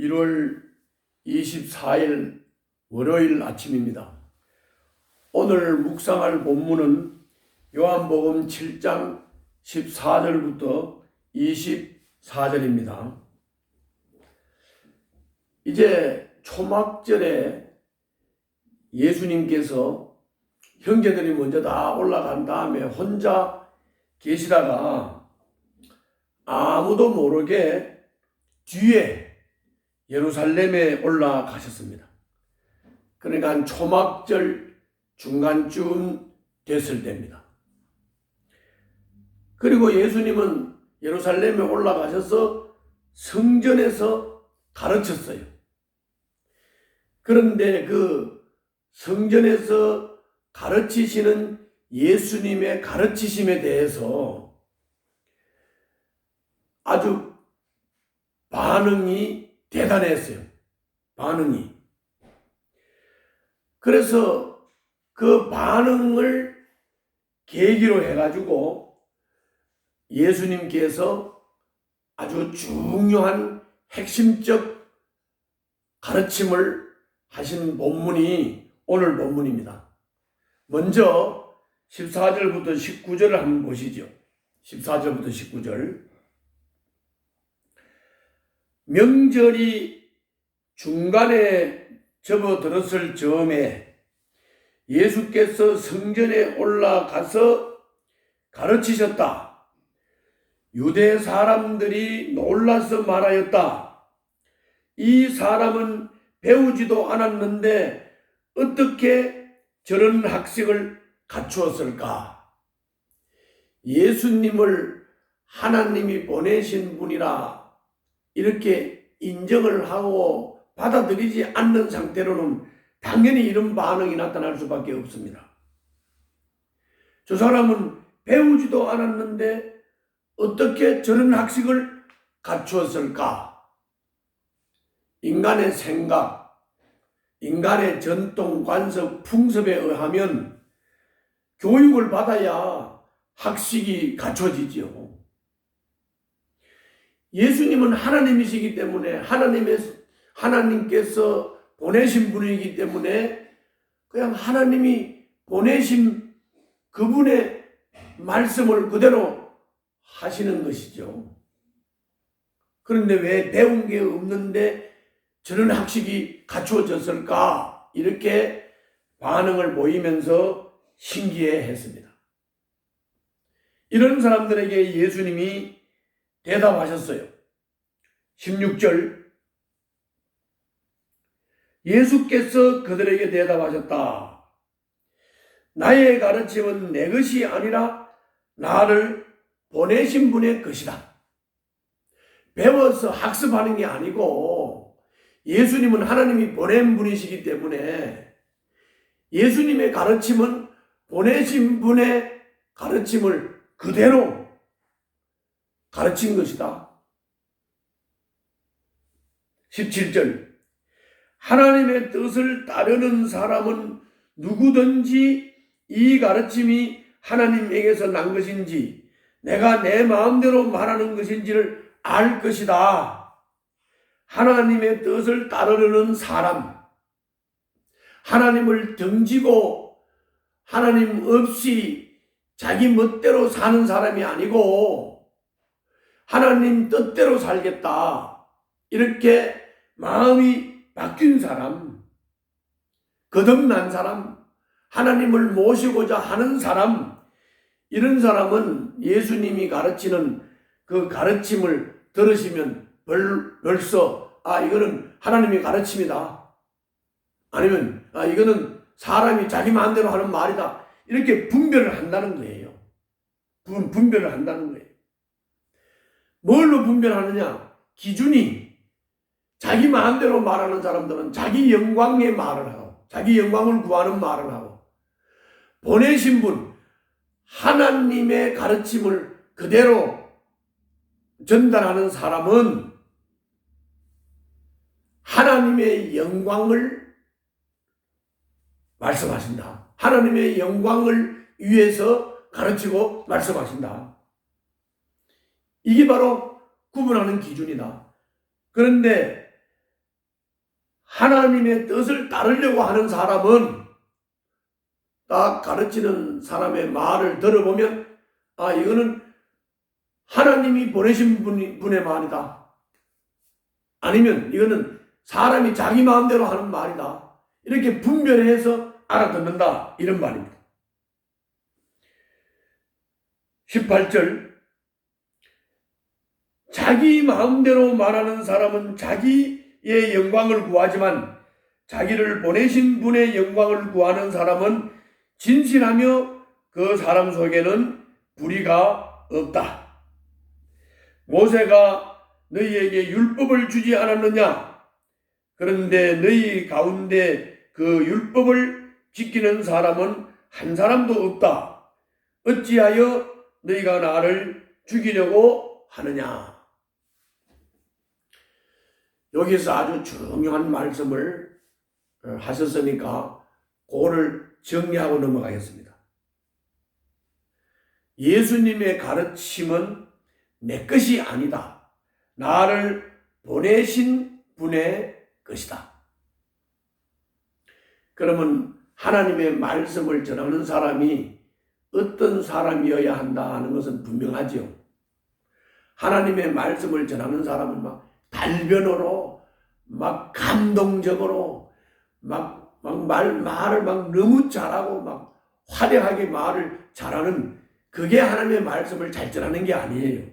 1월 24일 월요일 아침입니다. 오늘 묵상할 본문은 요한복음 7장 14절부터 24절입니다. 이제 초막절에 예수님께서 형제들이 먼저 다 올라간 다음에 혼자 계시다가 아무도 모르게 뒤에 예루살렘에 올라가셨습니다. 그러니까 한 초막절 중간쯤 됐을 때입니다. 그리고 예수님은 예루살렘에 올라가셔서 성전에서 가르쳤어요. 그런데 그 성전에서 가르치시는 예수님의 가르치심에 대해서 아주 반응이 대단했어요. 반응이. 그래서 그 반응을 계기로 해가지고 예수님께서 아주 중요한 핵심적 가르침을 하신 본문이 오늘 본문입니다. 먼저 14절부터 19절을 한번 보시죠. 14절부터 19절. 명절이 중간에 접어들었을 즈음에 예수께서 성전에 올라가서 가르치셨다. 유대 사람들이 놀라서 말하였다. 이 사람은 배우지도 않았는데 어떻게 저런 학식을 갖추었을까? 예수님을 하나님이 보내신 분이라 이렇게 인정을 하고 받아들이지 않는 상태로는 당연히 이런 반응이 나타날 수밖에 없습니다. 저 사람은 배우지도 않았는데 어떻게 저런 학식을 갖추었을까? 인간의 생각, 인간의 전통, 관습, 풍습에 의하면 교육을 받아야 학식이 갖춰지지요. 예수님은 하나님이시기 때문에 하나님의 하나님께서 보내신 분이기 때문에 그냥 하나님이 보내신 그분의 말씀을 그대로 하시는 것이죠. 그런데 왜 배운 게 없는데 저런 학식이 갖추어졌을까? 이렇게 반응을 보이면서 신기해 했습니다. 이런 사람들에게 예수님이 대답하셨어요. 16절. 예수께서 그들에게 대답하셨다. 나의 가르침은 내 것이 아니라 나를 보내신 분의 것이다. 배워서 학습하는 게 아니고 예수님은 하나님이 보낸 분이시기 때문에 예수님의 가르침은 보내신 분의 가르침을 그대로 가르친 것이다. 17절. 하나님의 뜻을 따르는 사람은 누구든지 이 가르침이 하나님에게서 난 것인지 내가 내 마음대로 말하는 것인지를 알 것이다. 하나님의 뜻을 따르려는 사람, 하나님을 등지고 하나님 없이 자기 멋대로 사는 사람이 아니고 하나님 뜻대로 살겠다. 이렇게 마음이 바뀐 사람, 거듭난 사람, 하나님을 모시고자 하는 사람, 이런 사람은 예수님이 가르치는 그 가르침을 들으시면 벌, 벌써, 아, 이거는 하나님의 가르침이다. 아니면, 아, 이거는 사람이 자기 마음대로 하는 말이다. 이렇게 분별을 한다는 거예요. 분, 분별을 한다는 거예요. 뭘로 분별하느냐? 기준이 자기 마음대로 말하는 사람들은 자기 영광의 말을 하고 자기 영광을 구하는 말을 하고 보내신 분 하나님의 가르침을 그대로 전달하는 사람은 하나님의 영광을 말씀하신다. 하나님의 영광을 위해서 가르치고 말씀하신다. 이게 바로 구분하는 기준이다. 그런데 하나님의 뜻을 따르려고 하는 사람은 딱 가르치는 사람의 말을 들어보면 아 이거는 하나님이 보내신 분, 분의 말이다. 아니면 이거는 사람이 자기 마음대로 하는 말이다. 이렇게 분별해서 알아듣는다. 이런 말입니다. 18절 자기 마음대로 말하는 사람은 자기의 영광을 구하지만 자기를 보내신 분의 영광을 구하는 사람은 진실하며 그 사람 속에는 불의가 없다. 모세가 너희에게 율법을 주지 않았느냐? 그런데 너희 가운데 그 율법을 지키는 사람은 한 사람도 없다. 어찌하여 너희가 나를 죽이려고 하느냐? 여기서 아주 중요한 말씀을 어, 하셨으니까 그거를 정리하고 넘어가겠습니다. 예수님의 가르침은 내 것이 아니다. 나를 보내신 분의 것이다. 그러면 하나님의 말씀을 전하는 사람이 어떤 사람이어야 한다 하는 것은 분명하지요. 하나님의 말씀을 전하는 사람은 막 달변으로, 막 감동적으로, 막, 막 말, 말을 막 너무 잘하고 막 화려하게 말을 잘하는 그게 하나님의 말씀을 잘 전하는 게 아니에요.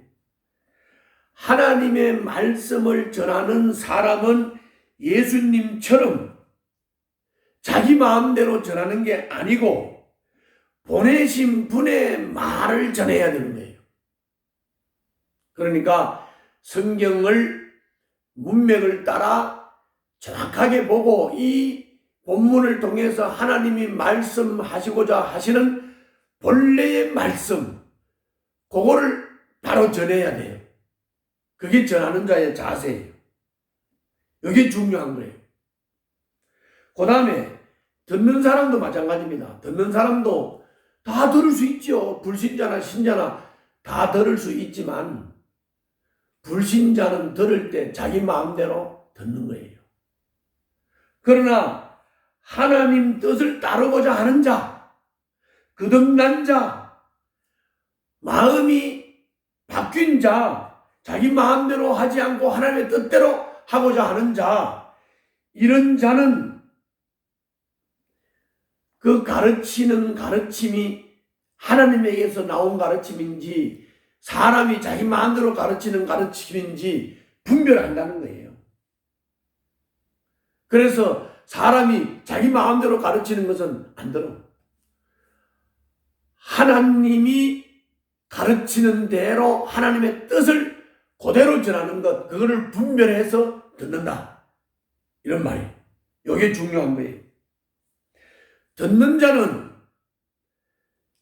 하나님의 말씀을 전하는 사람은 예수님처럼 자기 마음대로 전하는 게 아니고 보내신 분의 말을 전해야 되는 거예요. 그러니까 성경을 문맥을 따라 정확하게 보고 이 본문을 통해서 하나님이 말씀하시고자 하시는 본래의 말씀, 그거를 바로 전해야 돼요. 그게 전하는 자의 자세예요. 이게 중요한 거예요. 그 다음에 듣는 사람도 마찬가지입니다. 듣는 사람도 다 들을 수 있죠. 불신자나 신자나 다 들을 수 있지만 불신자는 들을 때 자기 마음대로 듣는 거예요. 그러나 하나님 뜻을 따르고자 하는 자, 거듭난 자, 마음이 바뀐 자, 자기 마음대로 하지 않고 하나님의 뜻대로 하고자 하는 자, 이런 자는 그 가르치는 가르침이 하나님에게서 나온 가르침인지 사람이 자기 마음대로 가르치는 가르침인지 분별한다는 거예요. 그래서 사람이 자기 마음대로 가르치는 것은 안 들어. 하나님이 가르치는 대로 하나님의 뜻을 그대로 전하는 것, 그거를 분별해서 듣는다. 이런 말이에요. 이게 중요한 거예요. 듣는 자는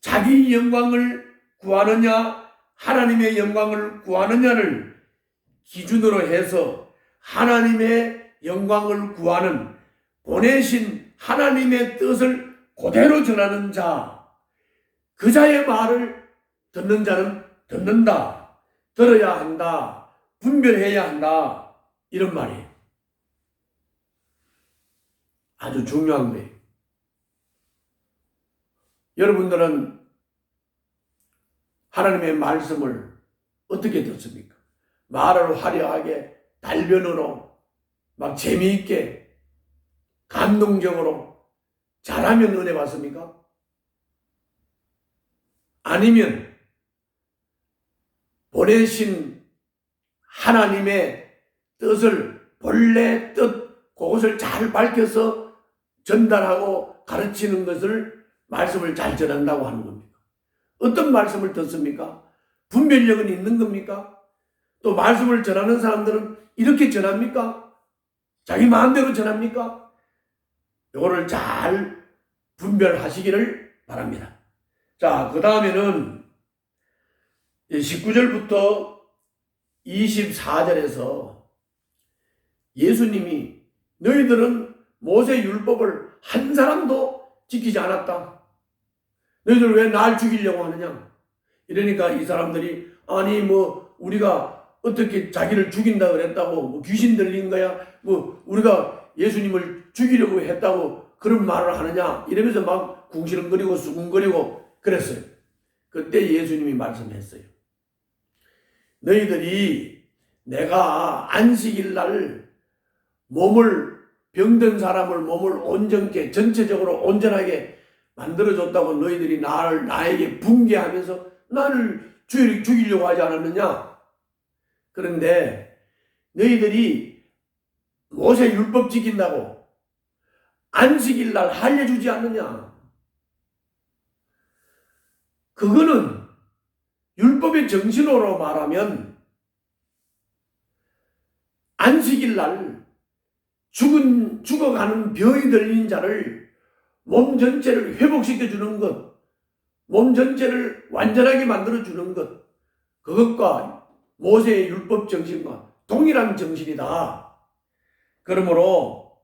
자기 영광을 구하느냐, 하나님의 영광을 구하느냐를 기준으로 해서 하나님의 영광을 구하는 보내신 하나님의 뜻을 그대로 전하는 자, 그 자의 말을 듣는 자는 듣는다, 들어야 한다, 분별해야 한다, 이런 말이에요. 아주 중요한 거예요. 여러분들은 하나님의 말씀을 어떻게 듣습니까? 말을 화려하게 달변으로 막 재미있게 감동적으로 잘하면 은혜 받습니까? 아니면 보내신 하나님의 뜻을 본래 뜻 그것을 잘 밝혀서 전달하고 가르치는 것을 말씀을 잘 전한다고 하는 겁니다. 어떤 말씀을 듣습니까? 분별력은 있는 겁니까? 또 말씀을 전하는 사람들은 이렇게 전합니까? 자기 마음대로 전합니까? 이거를 잘 분별하시기를 바랍니다. 자, 그 다음에는 19절부터 24절에서 예수님이 너희들은 모세 율법을 한 사람도 지키지 않았다. 너희들 왜 날 죽이려고 하느냐? 이러니까 이 사람들이 아니 뭐 우리가 어떻게 자기를 죽인다 그랬다고 뭐 귀신 들린 거야? 뭐 우리가 예수님을 죽이려고 했다고 그런 말을 하느냐 이러면서 막 궁시렁거리고 수군거리고 그랬어요. 그때 예수님이 말씀했어요. 너희들이 내가 안식일 날 몸을 병든 사람을 몸을 온전케 전체적으로 온전하게 만들어줬다고 너희들이 나를 나에게 붕괴하면서 나를 죽이- 죽이려고 하지 않았느냐? 그런데 너희들이 모세 율법 지킨다고 안식일 날 할례주지 않느냐? 그거는 율법의 정신으로 말하면 안식일 날 죽은 죽어가는 병이 들린 자를 몸 전체를 회복시켜 주는 것, 몸 전체를 완전하게 만들어 주는 것, 그것과 모세의 율법 정신과 동일한 정신이다. 그러므로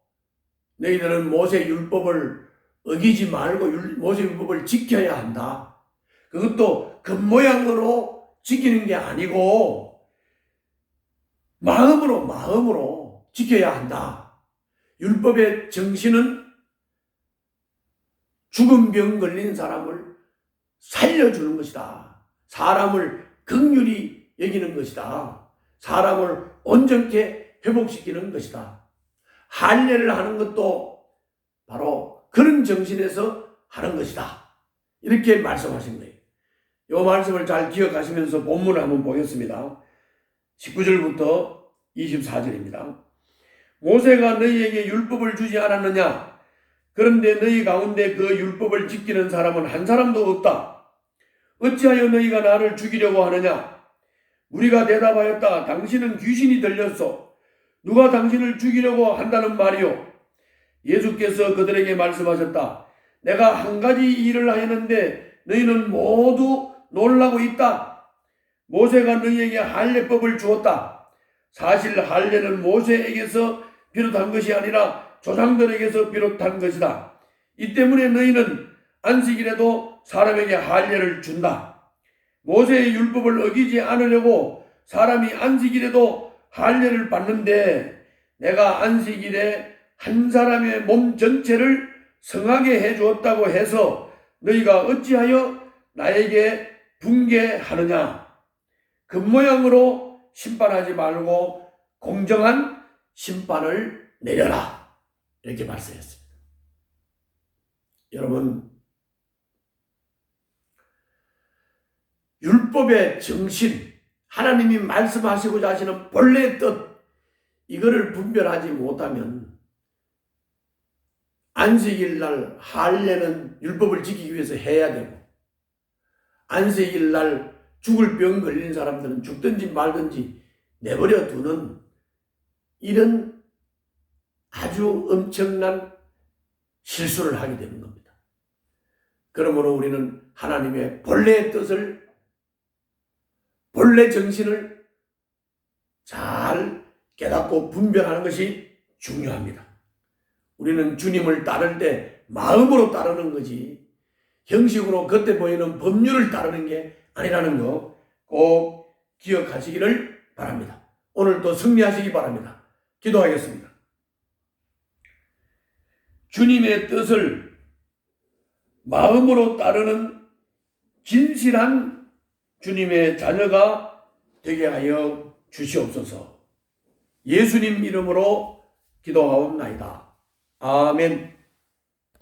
너희들은 모세 율법을 어기지 말고 율- 모세 율법을 지켜야 한다. 그것도 겉모양으로 지키는 게 아니고 마음으로 마음으로 지켜야 한다. 율법의 정신은 죽은 병 걸린 사람을 살려주는 것이다. 사람을 극률히 여기는 것이다. 사람을 온전케 회복시키는 것이다. 할례를 하는 것도 바로 그런 정신에서 하는 것이다. 이렇게 말씀하신 거예요. 이 말씀을 잘 기억하시면서 본문을 한번 보겠습니다. 19절부터 24절입니다. 모세가 너희에게 율법을 주지 않았느냐? 그런데 너희 가운데 그 율법을 지키는 사람은 한 사람도 없다. 어찌하여 너희가 나를 죽이려고 하느냐? 우리가 대답하였다. 당신은 귀신이 들렸소. 누가 당신을 죽이려고 한다는 말이요? 예수께서 그들에게 말씀하셨다. 내가 한 가지 일을 하였는데 너희는 모두 놀라고 있다. 모세가 너희에게 할례법을 주었다. 사실 할례는 모세에게서 비롯한 것이 아니라 조상들에게서 비롯한 것이다. 이 때문에 너희는 안식일에도 사람에게 할례를 준다. 모세의 율법을 어기지 않으려고 사람이 안식일에도 할례를 받는데 내가 안식일에 한 사람의 몸 전체를 성하게 해 주었다고 해서 너희가 어찌하여 나에게 붕괴하느냐? 겉모양으로 심판하지 말고 공정한 심판을 내려라. 이렇게 말씀했습니다. 여러분, 율법의 정신, 하나님이 말씀하시고자 하시는 본래의 뜻, 이거를 분별하지 못하면 안식일 날 할례는 율법을 지키기 위해서 해야 되고 안식일 날 죽을 병 걸린 사람들은 죽든지 말든지 내버려 두는 이런 아주 엄청난 실수를 하게 되는 겁니다. 그러므로 우리는 하나님의 본래의 뜻을 본래 정신을 잘 깨닫고 분별하는 것이 중요합니다. 우리는 주님을 따를 때 마음으로 따르는 거지 형식으로 겉에 보이는 법률을 따르는 게 아니라는 거 꼭 기억하시기를 바랍니다. 오늘도 승리하시기 바랍니다. 기도하겠습니다. 주님의 뜻을 마음으로 따르는 진실한 주님의 자녀가 되게 하여 주시옵소서. 예수님 이름으로 기도하옵나이다. 아멘.